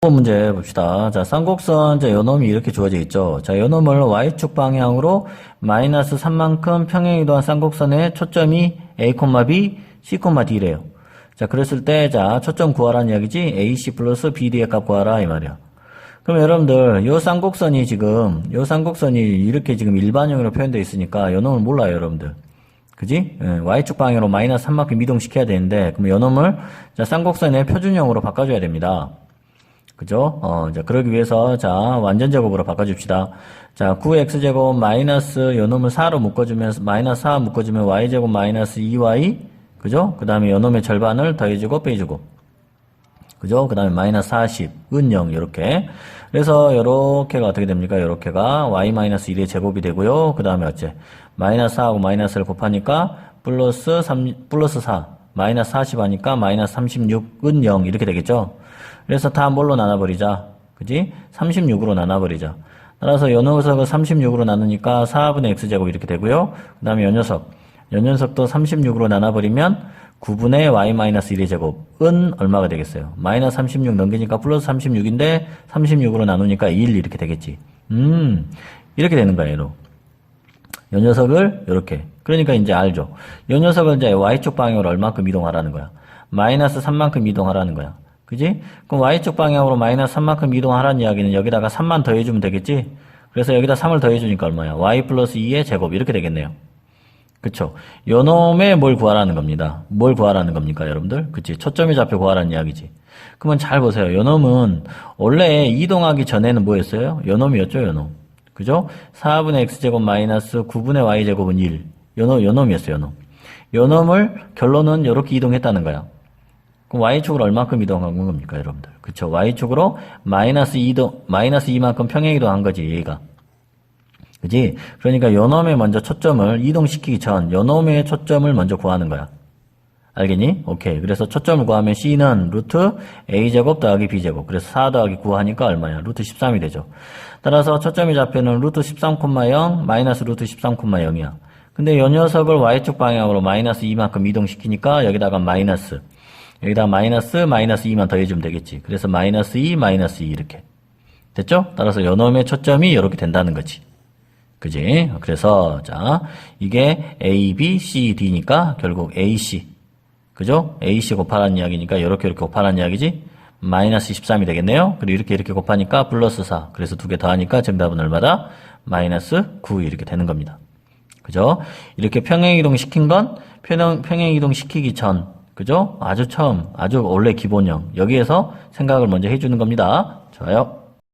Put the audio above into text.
번 문제 봅시다. 자, 쌍곡선, 자, 요놈이 이렇게 주어져 있죠. 자, 요놈을 Y축 방향으로 마이너스 3만큼 평행 이동한 쌍곡선의 초점이 A, B, C, D래요. 자, 그랬을 때, 자, 초점 구하라는 이야기지. AC 플러스 BD의 값 구하라, 이 말이야. 그럼 여러분들, 요 쌍곡선이 지금, 요 쌍곡선이 이렇게 지금 일반형으로 표현되어 있으니까 요놈을 몰라요, 여러분들. 그지? 예, Y축 방향으로 마이너스 3만큼 이동시켜야 되는데, 그럼 요놈을, 자, 쌍곡선의 표준형으로 바꿔줘야 됩니다. 그죠? 어, 자, 그러기 위해서, 자, 완전 제곱으로 바꿔줍시다. 자, 9x제곱 마이너스 요놈을 4로 묶어주면, 마이너스 4 묶어주면 y제곱 마이너스 2y, 그죠? 그 다음에 요놈의 절반을 더해주고 빼주고. 그죠? 그 다음에 마이너스 40, 은 0, 요렇게. 그래서 요렇게가 어떻게 됩니까? 요렇게가 y 마이너스 1의 제곱이 되고요. 그 다음에 어째? 마이너스 4하고 마이너스를 곱하니까 플러스 3, 플러스 4, 마이너스 40 하니까 마이너스 36은 0, 이렇게 되겠죠? 그래서 다 뭘로 나눠버리자. 그지? 36으로 나눠버리자. 따라서 요 녀석을 36으로 나누니까 4분의 x제곱 이렇게 되고요. 그 다음에 요 녀석. 요 녀석도 36으로 나눠버리면 9분의 y-1의 제곱은 얼마가 되겠어요? 마이너스 36 넘기니까 플러스 36인데 36으로 나누니까 1 이렇게 되겠지. 음, 이렇게 되는 거예요, 얘로. 요 녀석을 이렇게. 그러니까 이제 알죠. 요 녀석을 이제 y축 방향으로 얼마큼 이동하라는 거야. 마이너스 3만큼 이동하라는 거야. 그지? 그럼 y축 방향으로 마이너스 3만큼 이동하라는 이야기는 여기다가 3만 더해주면 되겠지? 그래서 여기다 3을 더해주니까 얼마야? y 플러스 2의 제곱 이렇게 되겠네요. 그쵸? 요 놈의 뭘 구하라는 겁니다. 뭘 구하라는 겁니까, 여러분들? 그치? 초점이 잡혀 구하라는 이야기지. 그러면 잘 보세요. 요 놈은 원래 이동하기 전에는 뭐였어요? 요 놈이었죠, 요 놈. 그죠? 4분의 x제곱 마이너스 9분의 y제곱은 1. 요놈, 요놈이었어요, 요놈. 요놈을 결론은 이렇게 이동했다는 거야. 그럼 y축으로 얼마큼 이동한 겁니까, 여러분들? 그쵸? y축으로 마이너스 2도, 마이너스 2만큼 평행 이동한 거지, 얘가. 그지? 그러니까 요놈에 먼저 초점을 이동시키기 전 요놈의 초점을 먼저 구하는 거야. 알겠니? 오케이. 그래서 초점을 구하면 C는 루트 A제곱 더하기 B제곱. 그래서 4 더하기 9 하니까 얼마야? 루트 13이 되죠. 따라서 초점이 잡혀는 루트 13,0 마이너스 루트 13,0이야. 근데 요 녀석을 Y축 방향으로 마이너스 2만큼 이동시키니까 여기다가 마이너스. 여기다 마이너스 마이너스 2만 더해주면 되겠지. 그래서 마이너스 2 마이너스 2 이렇게. 됐죠? 따라서 요 놈의 초점이 이렇게 된다는 거지. 그지? 그래서 자 이게 A, B, C, D니까 결국 AC 그죠? AC 곱하라는 이야기니까 이렇게 이렇게 곱하라는 이야기지? 마이너스 13이 되겠네요. 그리고 이렇게 이렇게 곱하니까 플러스 4 그래서 두 개 더하니까 정답은 얼마다? 마이너스 9 이렇게 되는 겁니다. 그죠? 이렇게 평행이동 시킨 건 평행, 평행이동 시키기 전 그죠? 아주 처음 아주 원래 기본형 여기에서 생각을 먼저 해주는 겁니다. 좋아요.